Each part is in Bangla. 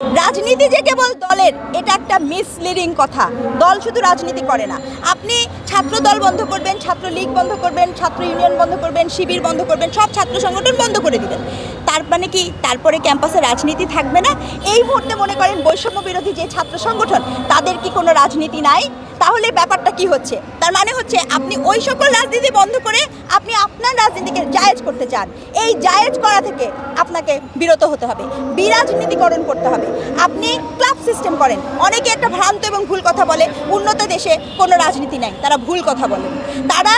রাজনীতি যে কেবল দলের, এটা একটা মিসলিডিং কথা। দল শুধু রাজনীতি করে না। আপনি ছাত্র দল বন্ধ করবেন ছাত্র লীগ বন্ধ করবেন, ছাত্র ইউনিয়ন বন্ধ করবেন, শিবির বন্ধ করবেন, সব ছাত্র সংগঠন বন্ধ করে দিবেন। তার মানে কি? তারপরে ক্যাম্পাসে রাজনীতি থাকবে না? এই মুহূর্তে মনে করেন বৈষম্য বিরোধী যে ছাত্র সংগঠন, তাদের কি কোনো রাজনীতি নাই? তাহলে ব্যাপারটা কি হচ্ছে? তার মানে হচ্ছে আপনি ওই সকল রাজনীতি বন্ধ করে আপনি আপনার রাজনীতিকে জায়েজ করতে চান। এই জায়েজ করা থেকে আপনাকে বিরত হতে হবে। বিরাজনীতিকরণ করতে হবে। আপনি ক্লাব সিস্টেম করেন। অনেকে একটা ভ্রান্ত এবং ভুল কথা বলে দেশে কোনো রাজনীতি নাই, তারা ভুল কথা বলেন তারা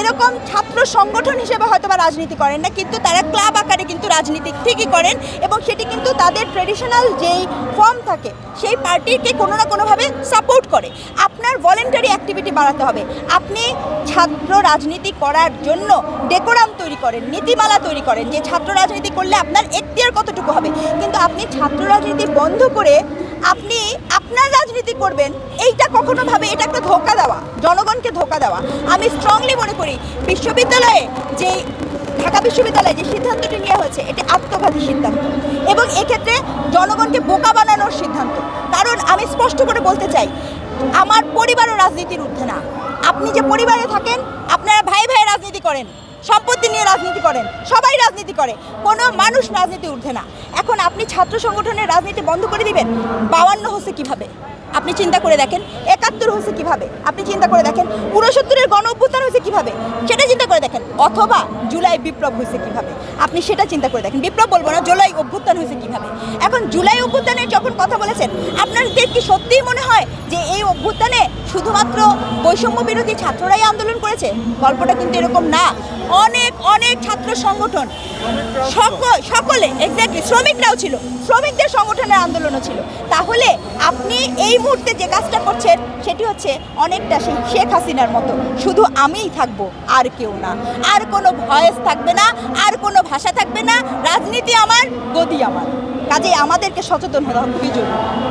এরকম ছাত্র সংগঠন হিসেবে হয়তো বা রাজনীতি করেন না, কিন্তু তারা ক্লাব আকারে কিন্তু রাজনীতি ঠিকই করেন এবং সেটি কিন্তু তাদের ট্রেডিশনাল যেই ফর্ম থাকে, সেই পার্টিকে কোনো না কোনোভাবে সাপোর্ট করে। আপনার ভলেন্টারি অ্যাক্টিভিটি বাড়াতে হবে। আপনি ছাত্র রাজনীতি করার জন্য ডেকোরাম তৈরি করেন, নীতিমালা তৈরি করেন যে ছাত্র রাজনীতি করলে আপনার এখতিয়ার কতটুকু হবে। কিন্তু আপনি ছাত্র রাজনীতি বন্ধ করে আপনি আপনার রাজনীতি করবেন, এইটা কখনো ভাবে, এটা একটা ধোকা দেওয়া, জনগণকে ধোকা দেওয়া। আমি স্ট্রংলি মনে করি, বিশ্ববিদ্যালয়ে যে, ঢাকা বিশ্ববিদ্যালয়ে যে সিদ্ধান্তটি নেওয়া হয়েছে, এটি আত্মঘাতী সিদ্ধান্ত। এবং এক্ষেত্রে জনগণকে বোকা বানানোর সিদ্ধান্ত। কারণ আমি স্পষ্ট করে বলতে চাই, আমার পরিবারও রাজনীতির ঊর্ধ্বে না। আপনি যে পরিবারে থাকেন, আপনারা ভাই ভাই রাজনীতি করেন। সম্পত্তি নিয়ে রাজনীতি করেন। সবাই রাজনীতি করে। কোনো মানুষ রাজনীতি উঠে না। এখন আপনি ছাত্র সংগঠনের রাজনীতি বন্ধ করে দিবেন? বাউান্ন হচ্ছে কীভাবে? আপনি চিন্তা করে দেখেন। একাত্তর হয়েছে কীভাবে? আপনি চিন্তা করে দেখেন। উনসত্তরের গণ অভ্যুত্থান হয়েছে কীভাবে? সেটা চিন্তা করে দেখেন। অথবা জুলাই বিপ্লব হয়েছে কীভাবে? আপনি সেটা চিন্তা করে দেখেন। বিপ্লব বলব না, জুলাই অভ্যুত্থান হয়েছে কীভাবে? এখন জুলাই অভ্যুত্থানের যখন কথা বলেছেন আপনাদের কি সত্যিই মনে হয় যে এই অভ্যুত্থানে শুধুমাত্র বৈষম্য বিরোধী ছাত্ররাই আন্দোলন করেছে? গল্পটা কিন্তু এরকম না। অনেক অনেক ছাত্র সংগঠন। সকল এক্স্যাক্টলি শ্রমিকরাও ছিল। শ্রমিকদের সংগঠনের আন্দোলনও ছিল। তাহলে আপনি এই মুহূর্তে যে কাজটা করছেন, সেটি হচ্ছে অনেকটা সেই শেখ হাসিনার মতো। শুধু আমিই থাকব, আর কেউ না। আর কোনো ভয়েস থাকবে না, আর কোনো ভাষা থাকবে না। রাজনীতি আমার, গদি আমার। কাজে আমাদেরকে সচেতন হবে, খুবই জরুরি।